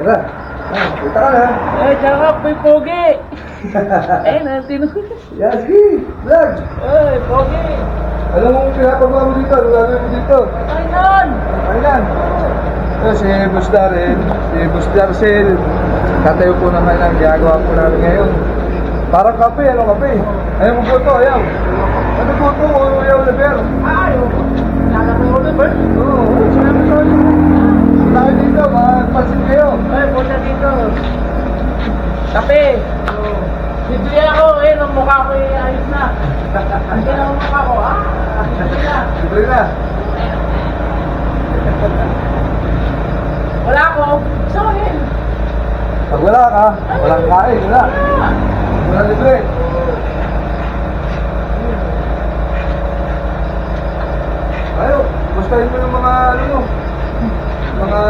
Tara. Ah, kita ka na. Eh, tsaka may pogi. eh, natin. Yaski, vlog. Eh, pogi. Alam mo pinapagawa mo dito, ano gagawin mo dito? Kailan? Kailan? Ito si Boss Darren, si Boss Darcel. Tatayo po ng kailan, ginagawa po namin ngayon. Parang kape, ano kape? Ayaw mo buto, ayaw. Ano buto, o ayaw na beer? Ayaw. Kala mo yung ba? Oo. Tayo dito, magpansin kayo. Eh, punta dito. Kape. Bibili ako, eh, ang mukha ko eh, ayos na. Hindi na ang mukha ko, ah. Bibili na. Wala ko. So, eh. Pag wala ka, walang kain, wala. Wala libre. Ayaw, gustahin mo yung mga ano mo. Mga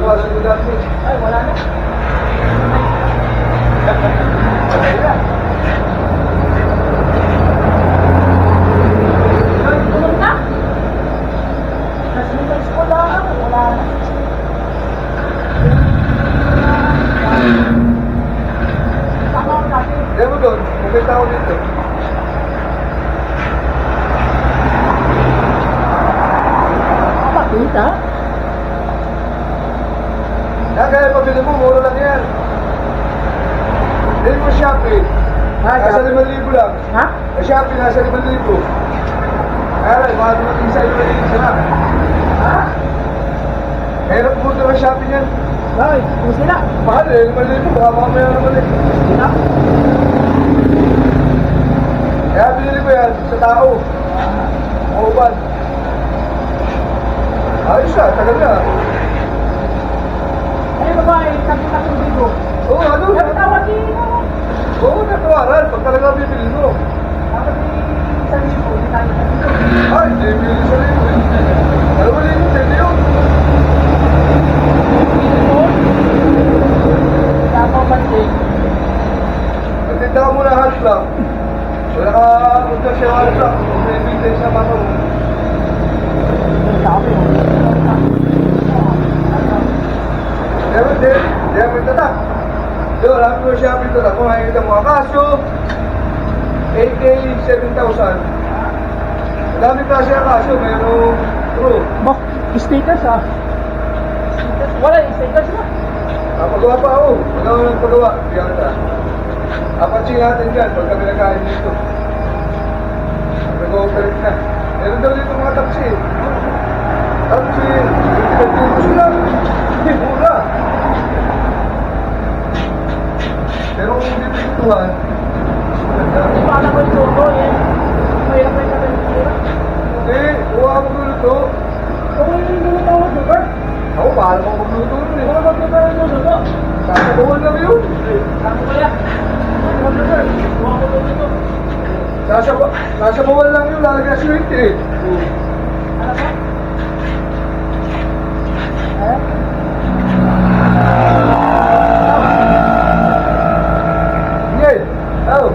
klase mo dati. Ay, wala na. Ay, tulog na. Kasi may school lang, wala na. Tama ang kape. Ayaw mo kumita ako dito. Makita? Yan, kaya pabili mo, mura lang yan. Hindi mo Shopee. Ah, Nasa Shopee. 5,000 lang. Ha? Sa Shopee, nasa 5,000. Kaya lang, mga dumating sa 5,000 na. Ha? Mahirap pumunta ng Shopee niyan. Ay, kung sila. Mahal eh, 5,000. Baka mamaya naman eh. Sila? Kaya binili ko yan sa tao. Mauban. Ayos siya, tagal na. Ay, babae, kong bigo. Oo, ano? Sabi tawag din mo. Oo, natawaran. Pag talaga bibili mo. Dapat sa libo, hindi tayo sa libo. Ay, hindi bibili sa libo. Alam mo libo, hindi yun. Ka muna half lang. Wala ka punta siya half lang. Kung may. Sabi mo. Pero hindi, hindi ako tatak. Yo, alam ko siya pito na. Kung makikita mo, Akasyo, AK 7,000. Dami klase Akasyo, mayroong true. Bak, stickers ah. Wala, stickers na. Napagawa pa ako. Pagawa ng pagawa. Bigyan kita. Apatsing natin dyan pag kami nagkain dito. Nag-operate na. Meron daw dito mga taxi. Taxi. Nagtuturo sila. Hindi, mura. Pero kung hindi pinituhan, ganda. Hindi pa alam ko yung logo eh. Mahirap na yung katalitira. Hindi, kuha ako luto. Kung hindi mo ito mag-lugar, Ako, mahal mo magluto nun eh. kung mag-lugar ang luto, Kasi bawal lang yun. sabi ko yan. Mag-lugar, kuha ko luto. Nasa, nasa bawal lang yun, lalagyan sweet eh. Ano ba? Eh? Yay! Oh!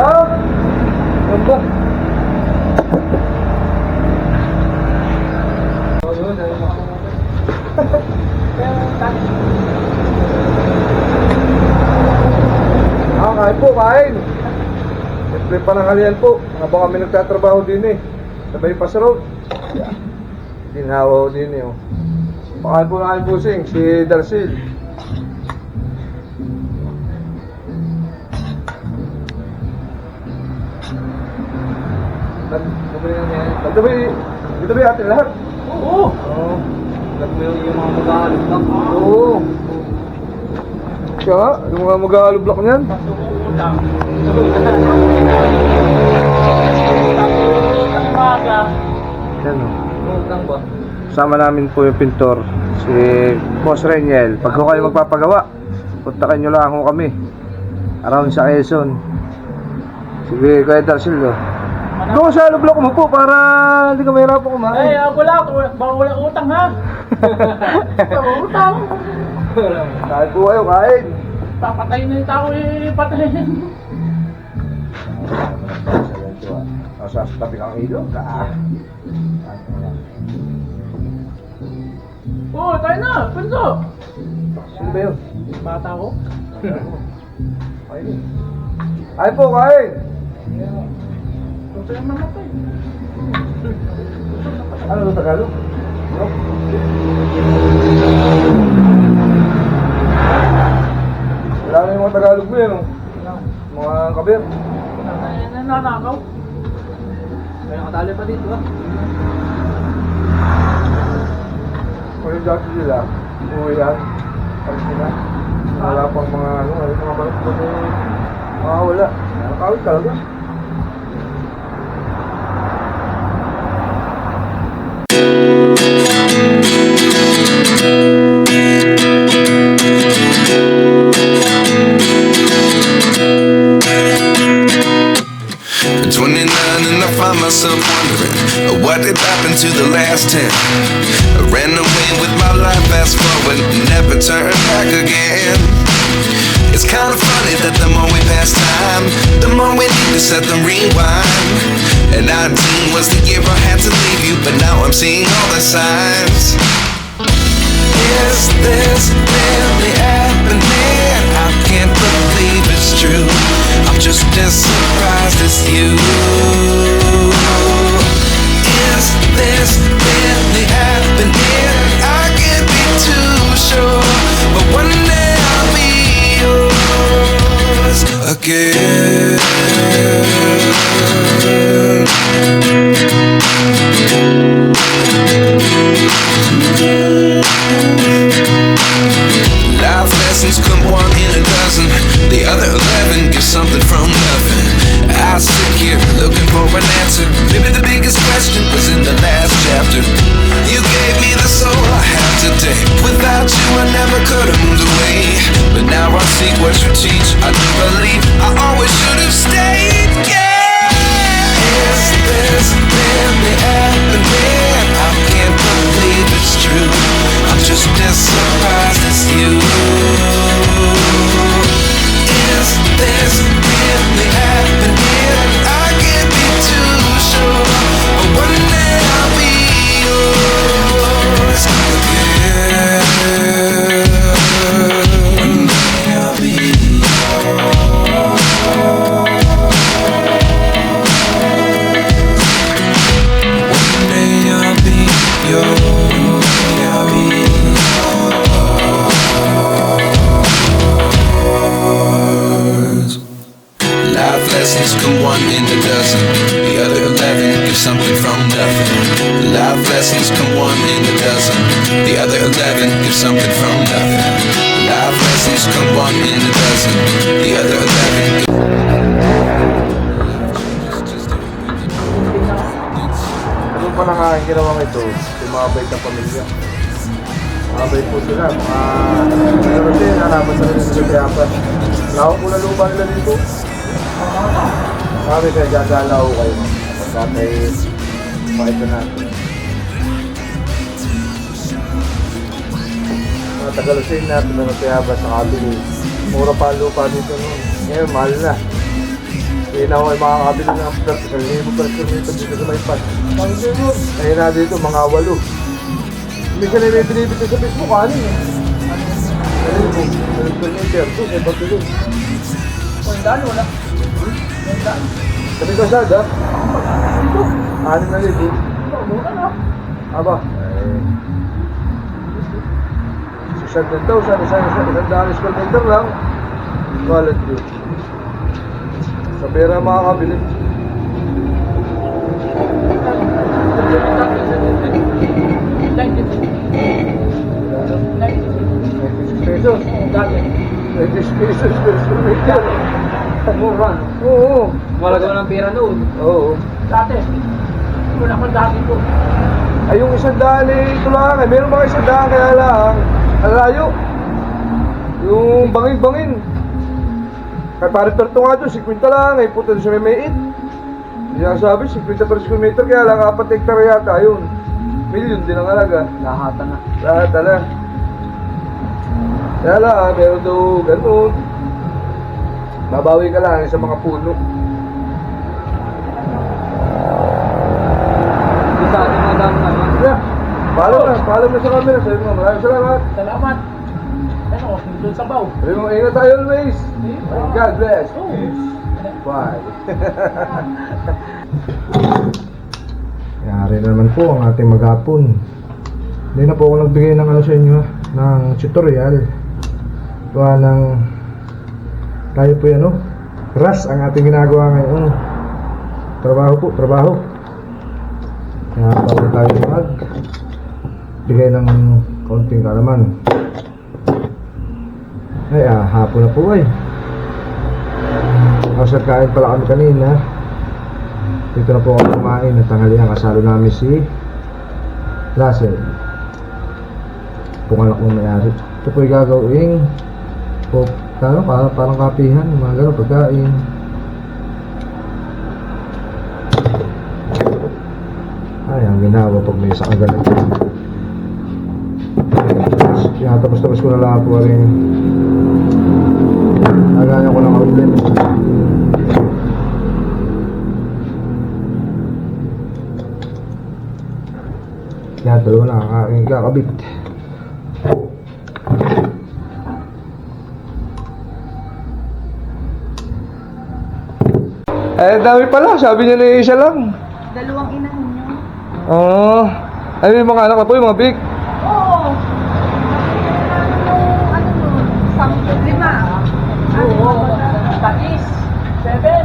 Oh! Ano ba? Oh, yun, ayun ako. Ah, kain po, kain. Siyempre pananghalian po. Habang kami nagtatrabaho din eh. Sabay pa sa road. Ginhawa ko din eh. Oh. Pakain po na kain pusing, si Darsil. Ito ba ito ba atin lahat? Oo. Oo. Mo yung, mga mag-aalog. Oo. Siya yung mga mag-aalublak niyan. Utang. Ang maga. Yan o. Utang ba? Sama namin po yung pintor, si Boss Reniel. Pag ho kayo magpapagawa, puntakan nyo lang ho kami. Around sa Quezon. Sige, Kuya Darsil, oh. Doon sa alublak mo po para hindi ka mahirapan Ay, kumain. ako lang. Baka wala utang ha. Baka utang. Kain po kayo, kain. Papatayin na yung tao eh. Patayin. Sa tabi ng ilog, ah. Bunso! Sino ba yun? Bata ko. Kain. Ay po, kain! Gusto yung mamatay. Ano ito Tagalog? No? Wala na yung mga Tagalog mo yan, oh. Mga kabir. Nananakaw. Kaya nakatali pa dito ah. Kung yung dati sila, umuwi yan. Alis nila. Wala pang mga ano, wala mga balot pa na makawala. Nakakawit talaga. Was the year I had to leave you, but now I'm seeing all the signs. Is this really happening? I can't believe it's true. I'm just as surprised as you. Is this really happening? I can't be too sure, but one day I'll be yours again. words we teach. I do believe Lessons come one in a dozen. The other eleven give something from nothing. Life lessons come one in a dozen. The other eleven give something from nothing. Life lessons come one in a dozen. The other eleven Ano pa na nga ang ginawang ito? Tumabay ng pamilya. Mabait po sila. Mga meron din, harapan sa rin kaya pa. Lawak mo na lupa nila dito. Sabi kaya gagalaw kayo. Pagka kay pakita natin. Mga tagalasin natin na kaya ba sa kabili. Mura pa lupa dito noon. Ngayon, mahal na. Hindi na ako ay makakabili ng isang libo per square meter dito sa may pad. Ayun na dito, mga walo. Minsan na may binibigay sa Facebook, ano eh. Ano po? Ano per meter? Ito, may bato doon. Wala, wala. Wala. Sabi ko sad, ha? Ano na libo? Mura na. Aba. Isang daw, sa isang daan square meter lang. Wallet yun. Sa pera makakabili. Like this. Like this. 96 pesos. Dati. 96 pesos per square meter. Mura. Oo. Malaga ng pera noon. Oo. Dati. Wala ko dati ko. Ay, yung isang eh, ito lang eh. Meron mga isang daan kaya lang. Ang layo. Yung bangin-bangin. Kaya pare perto nga doon, 50 lang. Puta doon sa may mait. Hindi nga sabi, 50 per square meter kaya lang, 4 hektar yata yun. Million din ang alaga. Lahatan na. Lahat ala. Kaya lang, meron daw ganun. Babawi ka lang sa mga puno. Isa, mga dami na. Yeah. Paalam na, paalam na sa camera. Sabi mo, maraming salamat. Salamat. Ano, doon sa baw. Sabi mo, ingat tayo always. God bless. Oh. Bye. Yari na naman po ang ating maghapon. Hindi na po ako nagbigay ng ano sa inyo, ha, ng tutorial. Gawa ng tayo po yan, oh. Ras ang ating ginagawa ngayon. Trabaho po, trabaho. Kaya bago tayo mag bigay ng konting kalaman. Ay, ah, hapon na po ay. Kasal kain pala kami kanina. Dito na po ako kumain ng tanghalian. Kasalo namin si Russell. Pungalak ng may-ari. Ito po yung gagawing ano, parang, parang kapihan, mga gano'n, pagkain. Ay, ang ginawa pag may isa kang ganito. Kaya tapos-tapos ko na lang po rin Nagaya ko ng outlet. Yan, dalawa na ang aking kakabit. Eh, dami pala. Sabi niya na yung isa lang. Dalawang inahin nyo. Oo. Oh. Ay, yung mga anak ko po, yung mga big. Oo. Ano nun? Sampo, lima. Oo. Patis. Seven.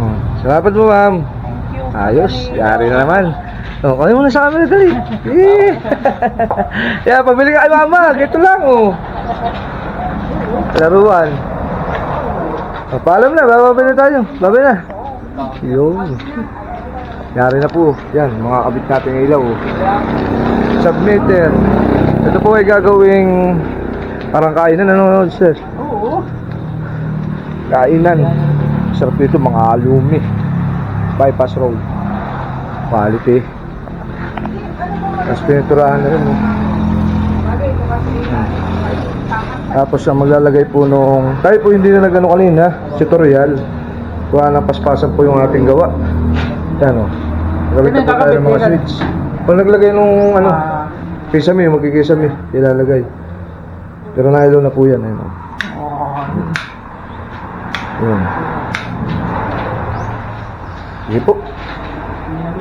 Oh. Salamat mo, ma'am. Thank you. Ayos, yari na naman. Oh, kaya mo na sa camera dali. Eh. yeah, pabili ka kay mama. Ito lang, oh. Laruan. Oh, paalam na, bababa na tayo. Bababa na. Yun. Yari na po. Yan, mga kabit natin ng ilaw. Submitter. Ito po ay gagawing parang kainan. Ano, sir? Oo. Kainan. Sarap dito, mga alumi. Bypass road. Quality. Tapos piniturahan na rin. Oh. Tapos ang maglalagay po nung... Tayo po hindi na nagano kanina. Tutorial. Kuha ng paspasan po yung ating gawa. Yan o. Oh. Nagalagay po tayo ng mga switch. Pag naglagay nung ano, Ah. kisame, magkikisame, ilalagay. Pero nailaw na po yan. Ayun, oh. Oo. Yun. Sige po.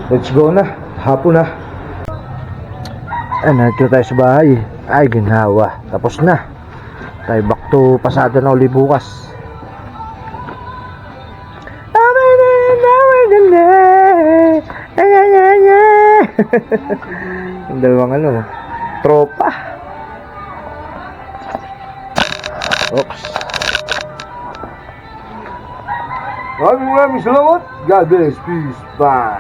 Let's go na. Hapon na. Ay, nandito tayo sa bahay. Ay, ginawa. Tapos na. Tayo back to pasada na uli bukas. Yung dalawang ano, tropa. Oops. Maraming maraming salamat. God bless. Peace. Bye.